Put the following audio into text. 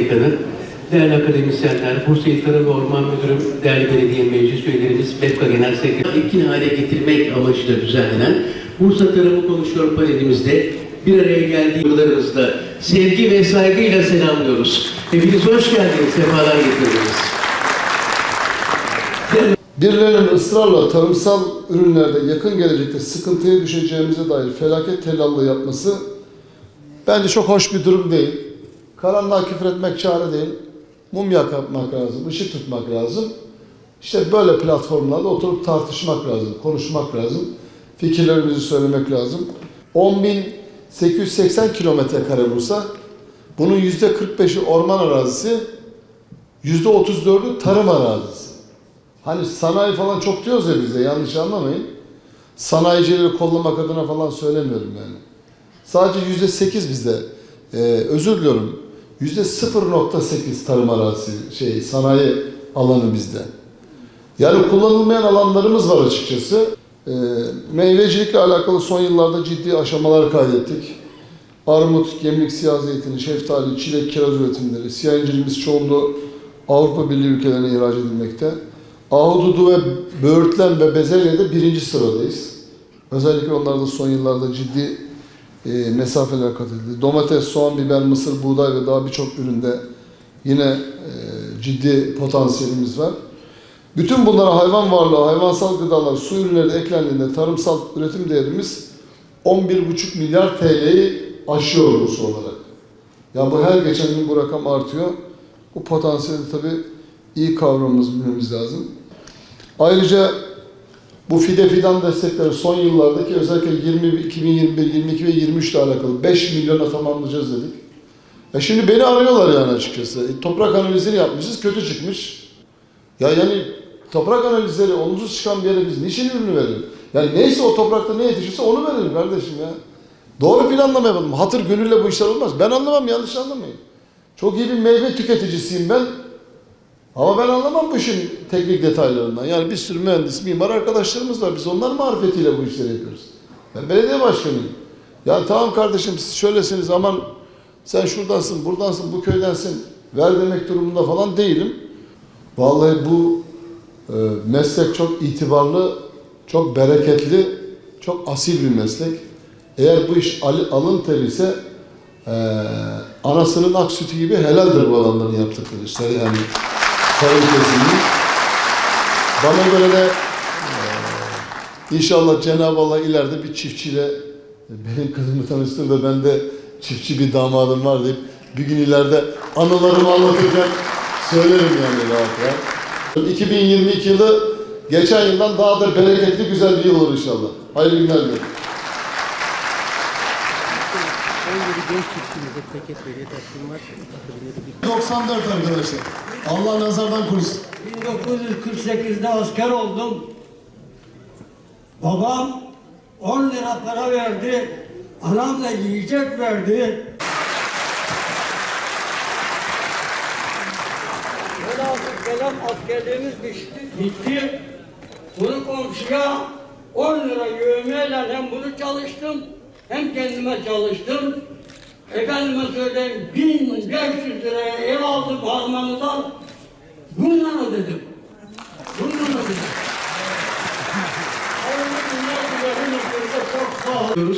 Dekanı, değerli akademisyenler, Bursa İl ve Orman Müdürüm, değerli belediye meclis üyelerimiz, BEPKA Genel Sekreteri, etkin hale getirmek amacıyla düzenlenen Bursa Tarımı Konuşuyor panelimizde bir araya geldiği yıllarınızda sevgi ve saygıyla selamlıyoruz. Hepiniz hoş geldiniz, sefalar getirdiniz. Birilerinin ısrarla tarımsal ürünlerde yakın gelecekte sıkıntıya düşeceğimize dair felaket tellallığı yapması bence çok hoş bir durum değil. Karanlığa küfür etmek çare değil. Mum yakmak lazım, ışık tutmak lazım. İşte böyle platformlarda oturup tartışmak lazım, konuşmak lazım. Fikirlerimizi söylemek lazım. 10.880 kilometre kare Bursa. Bunun %45'i orman arazisi, %34'ü tarım arazisi. Hani sanayi falan çok diyoruz ya bize yanlış anlamayın. Sanayicileri kollamak adına falan söylemiyorum yani. Sadece yüzde sekiz bizde. Ee, özür diliyorum. Yüzde 0.8 tarım arazisi şey sanayi alanı bizde. Yani kullanılmayan alanlarımız var açıkçası. Ee, meyvecilikle alakalı son yıllarda ciddi aşamalar kaydettik. Armut, gemlik, siyah zeytini, şeftali, çilek, kiraz üretimleri, siyah incirimiz çoğunluğu Avrupa Birliği ülkelerine ihraç edilmekte. Ahududu ve böğürtlen ve bezelyede birinci sıradayız. Özellikle onlarda son yıllarda ciddi e, mesafeler kat edildi. Domates, soğan, biber, mısır, buğday ve daha birçok üründe yine e, ciddi potansiyelimiz var. Bütün bunlara hayvan varlığı, hayvansal gıdalar, su ürünleri de eklendiğinde tarımsal üretim değerimiz 11,5 milyar TL'yi aşıyor Bursa olarak. Ya bu her geçen gün bu rakam artıyor. Bu potansiyeli tabii iyi kavramamız bilmemiz lazım. Ayrıca bu fide fidan destekleri son yıllardaki özellikle 20, 2021, 22 ve 23 ile alakalı 5 milyona tamamlayacağız dedik. E şimdi beni arıyorlar yani açıkçası. E, toprak analizini yapmışız, kötü çıkmış. Ya yani toprak analizleri olumsuz çıkan bir yere biz niçin ürünü verelim? Yani neyse o toprakta ne yetişirse onu verelim kardeşim ya. Doğru planlama yapalım. Hatır gönülle bu işler olmaz. Ben anlamam yanlış anlamayın. Çok iyi bir meyve tüketicisiyim ben. Ama ben anlamam bu işin teknik detaylarından. Yani bir sürü mühendis, mimar arkadaşlarımız var. Biz onlar marifetiyle bu işleri yapıyoruz. Ben belediye başkanıyım. Yani tamam kardeşim siz şöylesiniz aman sen şuradansın, buradansın, bu köydensin ver demek durumunda falan değilim. Vallahi bu e, meslek çok itibarlı, çok bereketli, çok asil bir meslek. Eğer bu iş al- alın teri ise e, anasının ak sütü gibi helaldir bu adamların yaptıkları işler. Yani tarım kesiminin. Bana göre de e, inşallah Cenab-ı Allah ileride bir çiftçiyle e, benim kızımı tanıştır da ben de çiftçi bir damadım var deyip bir gün ileride anılarımı anlatırken söylerim yani rahat rahat. 2022 yılı geçen yıldan daha da bereketli güzel bir yıl olur inşallah. Hayırlı günler diliyorum. Önce bir genç çiftçimize Teket Belediye Başkanı var. Akabinde de bir 94 arkadaşlar. Allah nazardan korusun. 1948'de asker oldum. Babam 10 lira para verdi. Anam da yiyecek verdi. Velhasıl kelam askerliğimiz bitti. bitti. Bunu komşuya 10 lira yövmeyle hem bunu çalıştım hem kendime çalıştım. Efendime söyleyeyim 1500 liraya ev aldım Harmanı'dan. Bundan ödedim. Bundan ödedim. Hepinize Çok sağ olun.